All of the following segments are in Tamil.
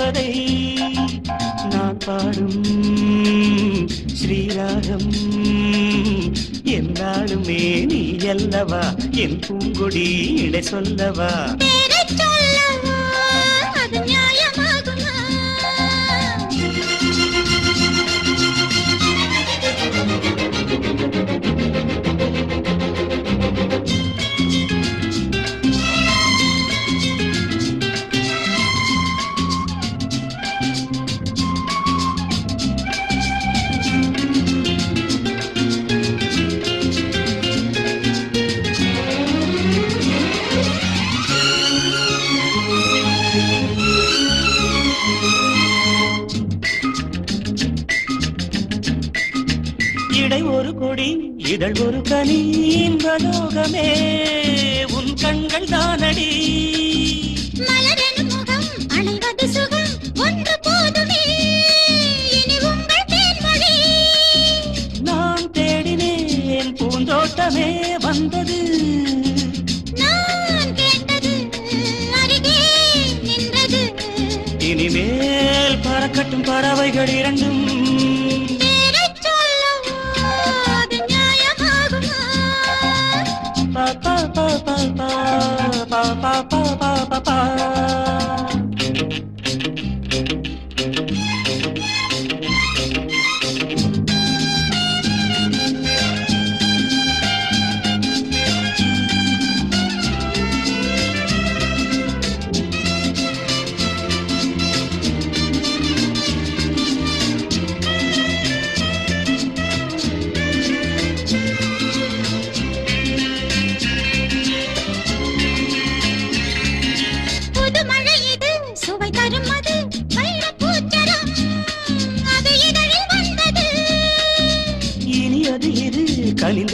தர்ம தேவதை நான் பாடும். ஸ்ரீராகம் என்னாலுமே நீ அல்லவா? என் பூங்கொடி இடை சொல்லவா? இதழ் ஒரு கனி இன்பலோகமே உன் கண்கள் தானடி. மலரெனும் முகம் அணைவது சுகம் ஒன்று போதுமே. இனி உங்கள் தேன்மொழி. நான் தேடினேன் பூந்தோட்டமே வந்தது. நான் கேட்டது அருகே நின்றது. இனிமேல் பறக்கட்டும் பறவைகள் இரண்டும். pa pa pa pa pa.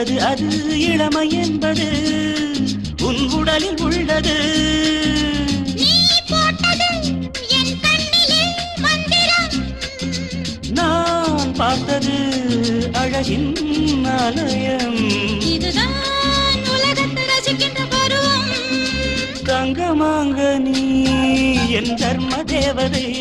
கனிந்தது அது இளமை என்பது. உன் உடலில் உள்ளது. நான் பார்த்தது அழகின் ஆலயம். தங்கமாங்க நீ என் தர்ம தேவதை.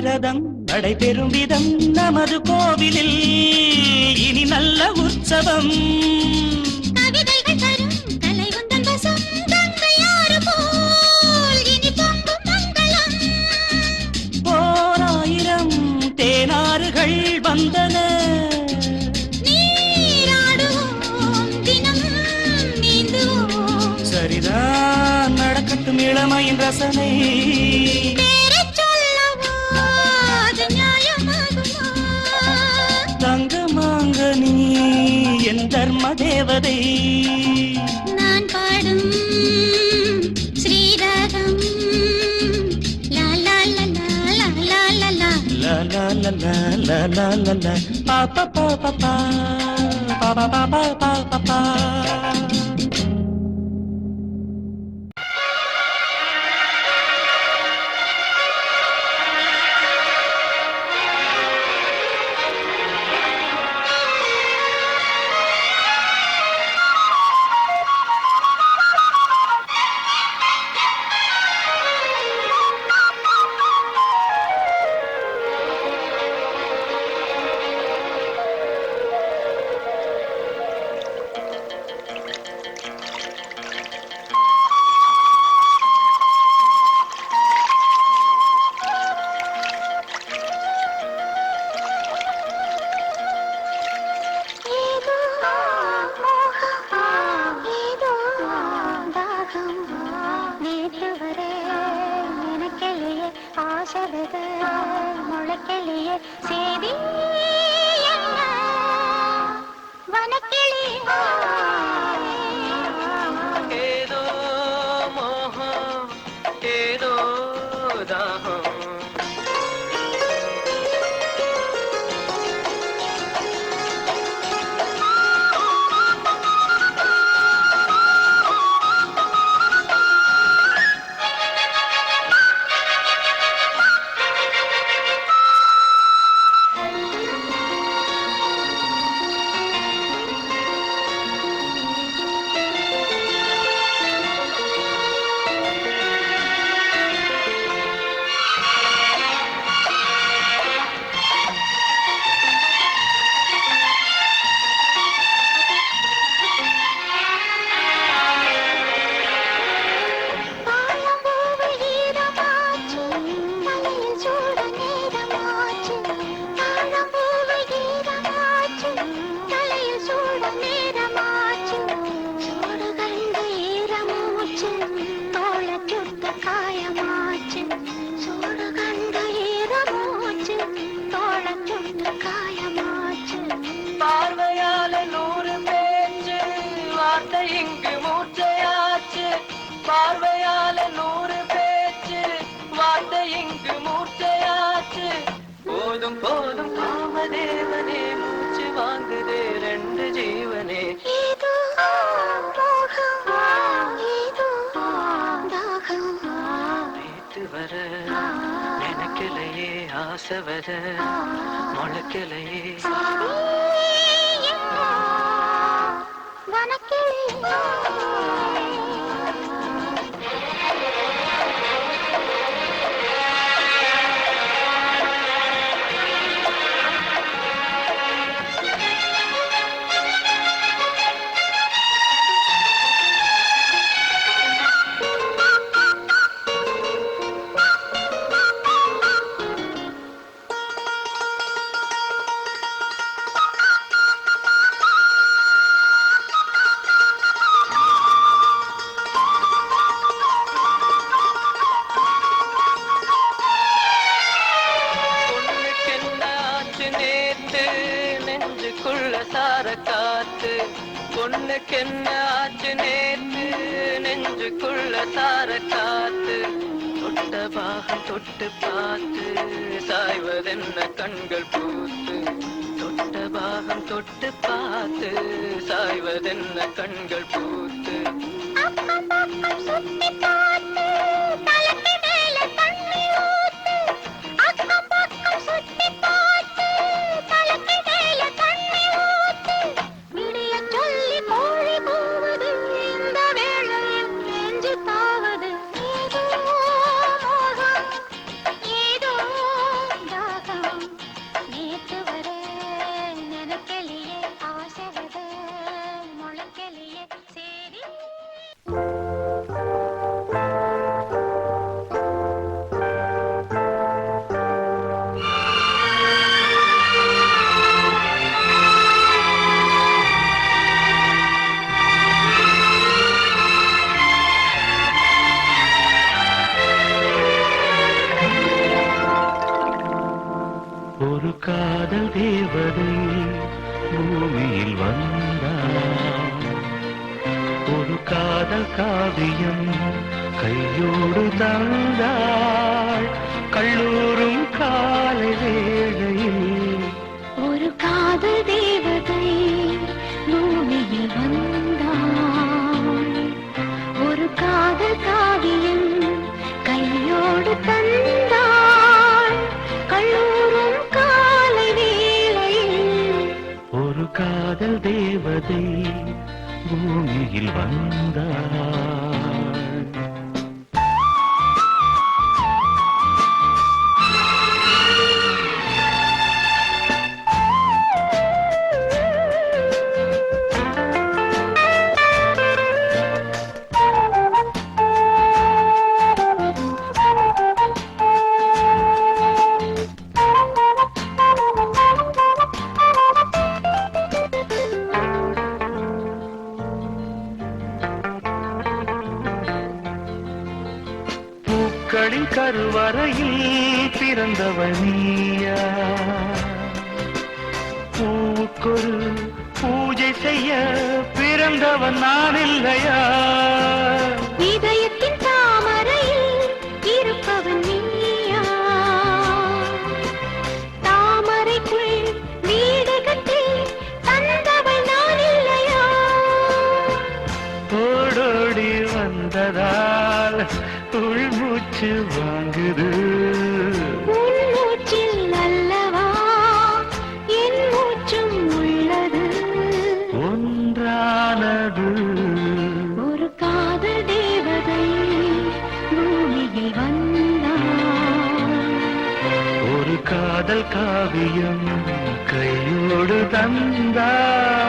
பாரிரதம் நடைபெறும் விதம் நமது கோவிலில். இனி நல்ல உற்சவம். போராயிரம் தேனாறுகள் வந்தன. சரிதான் நடக்கட்டும் இளமையின் ரசனை. தேவதை நான் பாடும் ஸ்ரீராகம் பாப்பா பாப்பா பாப்பா பாப்பா பாப்பா பாப்பா ஆசவத முளைக்கலையே பொண்ணுக்கு பாகம் தொட்டு பார்த்து சாய்வதென்ன கண்கள் பூத்து. தொட்ட பாகம் தொட்டு பார்த்து சாய்வதென்ன கண்கள் பூத்து. சுத்தி பார்த்து காவியம். கையோடு தந்தாள். கல்லூரும் காலை வேளையில். ஒரு காதல் தேவதை பூமியில் வந்தாள். ஒரு காதல் காவியம் கையோடு தந்தாள். கல்லூரும் காலை வேளையில். ஒரு காதல் தேவதை பூமியில் வந்தாள் பூஜை செய்ய பிறந்தவன் நான் இல்லையா? இதயத்தின் கையோடு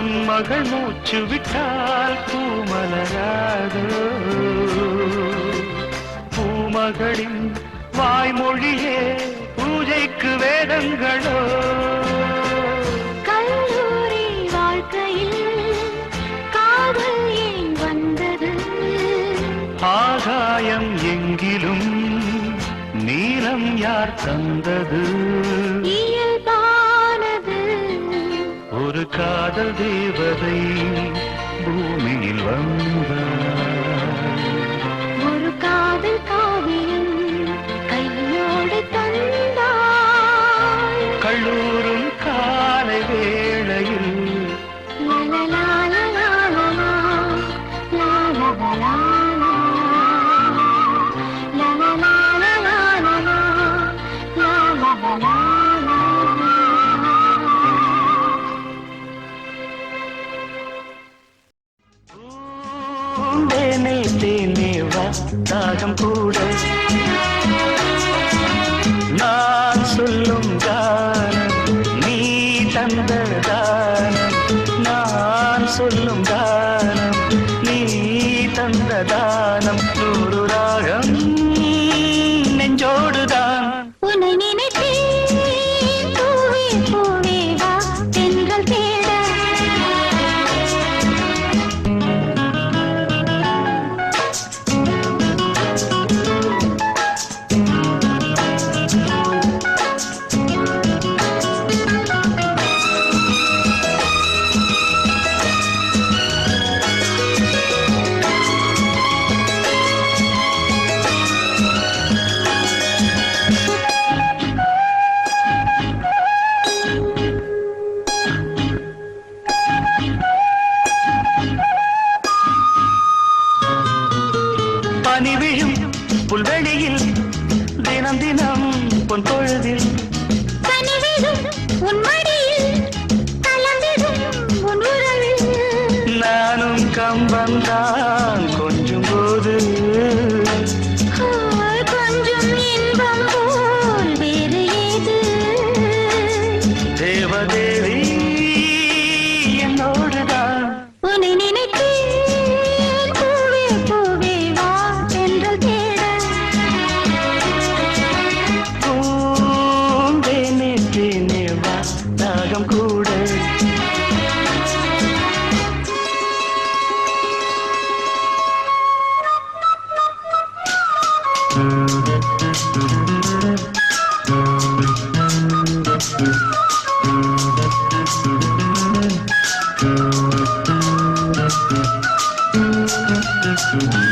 உன் மகள் மூச்சு விட்டால் பூமலராதோ. பூமகளின் வாய்மொழியே பூஜைக்கு வேதங்களோ. ஆகாயம் எங்கிலும் நீளம் யார் தந்தது? காதல் தேவதை பூமியில் வந்த ஒரு காதல் காவியம் கையோடு தந்தாள் கல்லூரும் காலை I'm through. கம்பந்தான்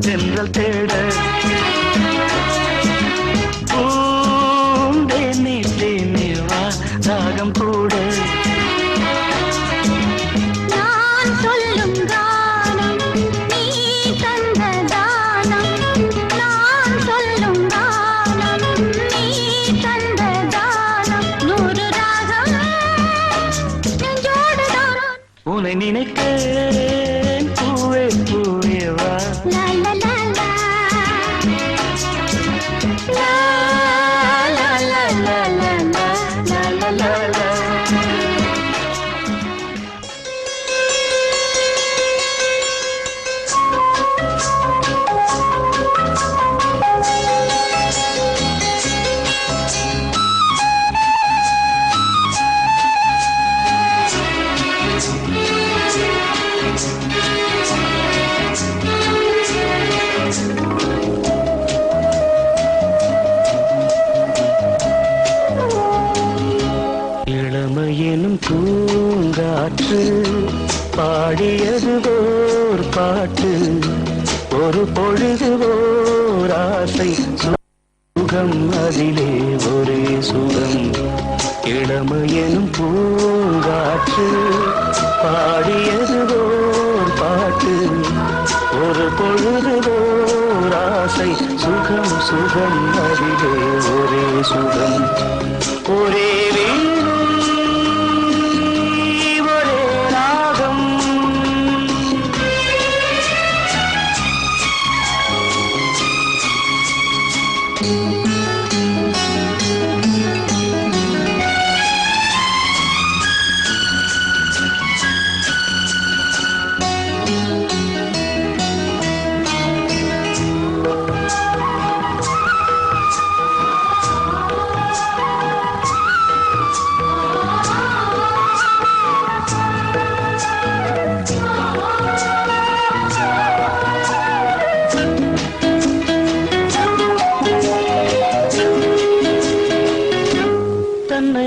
தென்றல் தேட. பூண்டே நீட்டே நீவா ராகம் கூட நினைக்க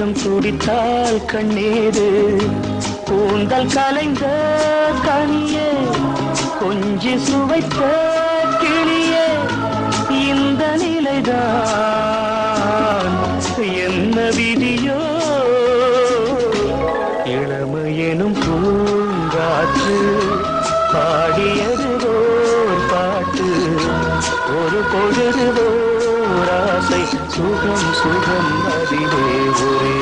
தேகம் துடித்தால் கண்ணீரு. கூந்தல் கலைந்த கனியே கொஞ்சி சுவைத்த கிளியே இந்த நிலைதான். என்ன விதியோ? இளமையெனும் பூங்காற்று பாடியது ஓர் பாட்டு. ஒரு பொழுதுவோ சுகம் சுகம் அதிலே ஒரே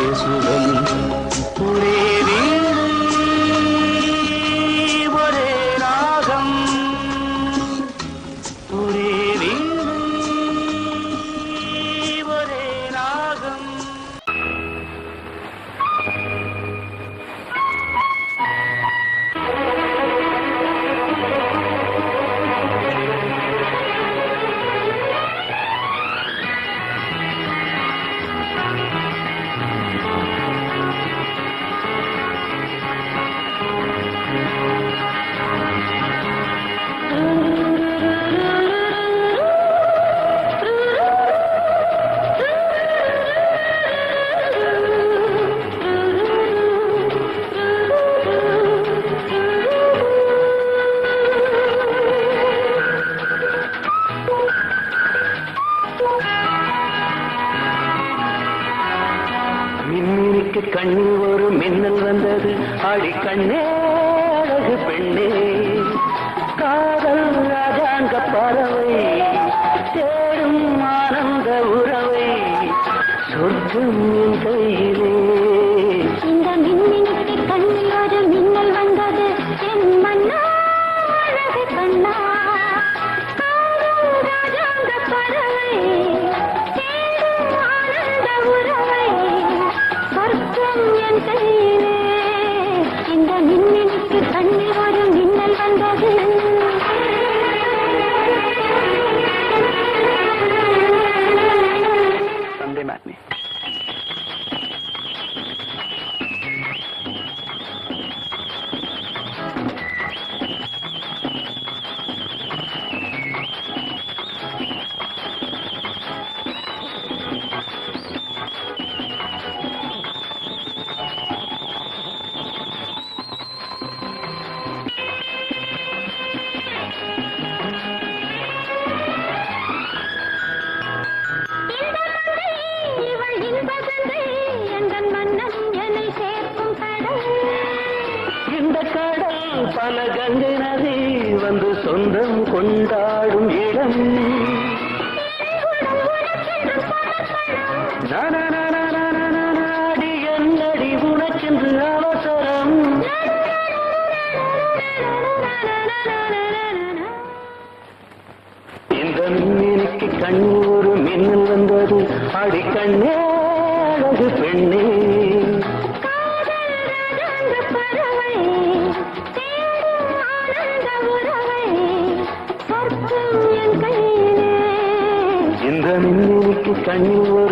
என் கையிலே இந்த மின்னலுக்கு கண்ணி வரும் மின்னல் வந்தது. பல கங்கை நதி வந்து சொந்தம் கொண்டாடும் இடம் நாடி என்னடி உனக்கென்று அவசரம். இந்த மின்னிக்கு கண் ஒரு மின்னல் வந்தது. அடி கண்ணே அழகு பெண்ணே. மின்னிக்கு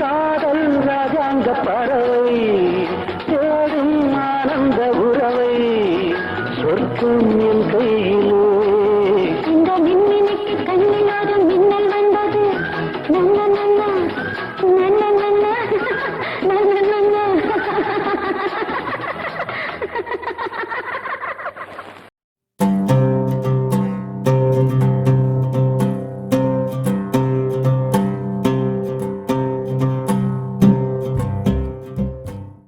காதல் ராஜாங்க பறவை தேடும் ஆனந்த உறவை சொர்க்கம் என் கை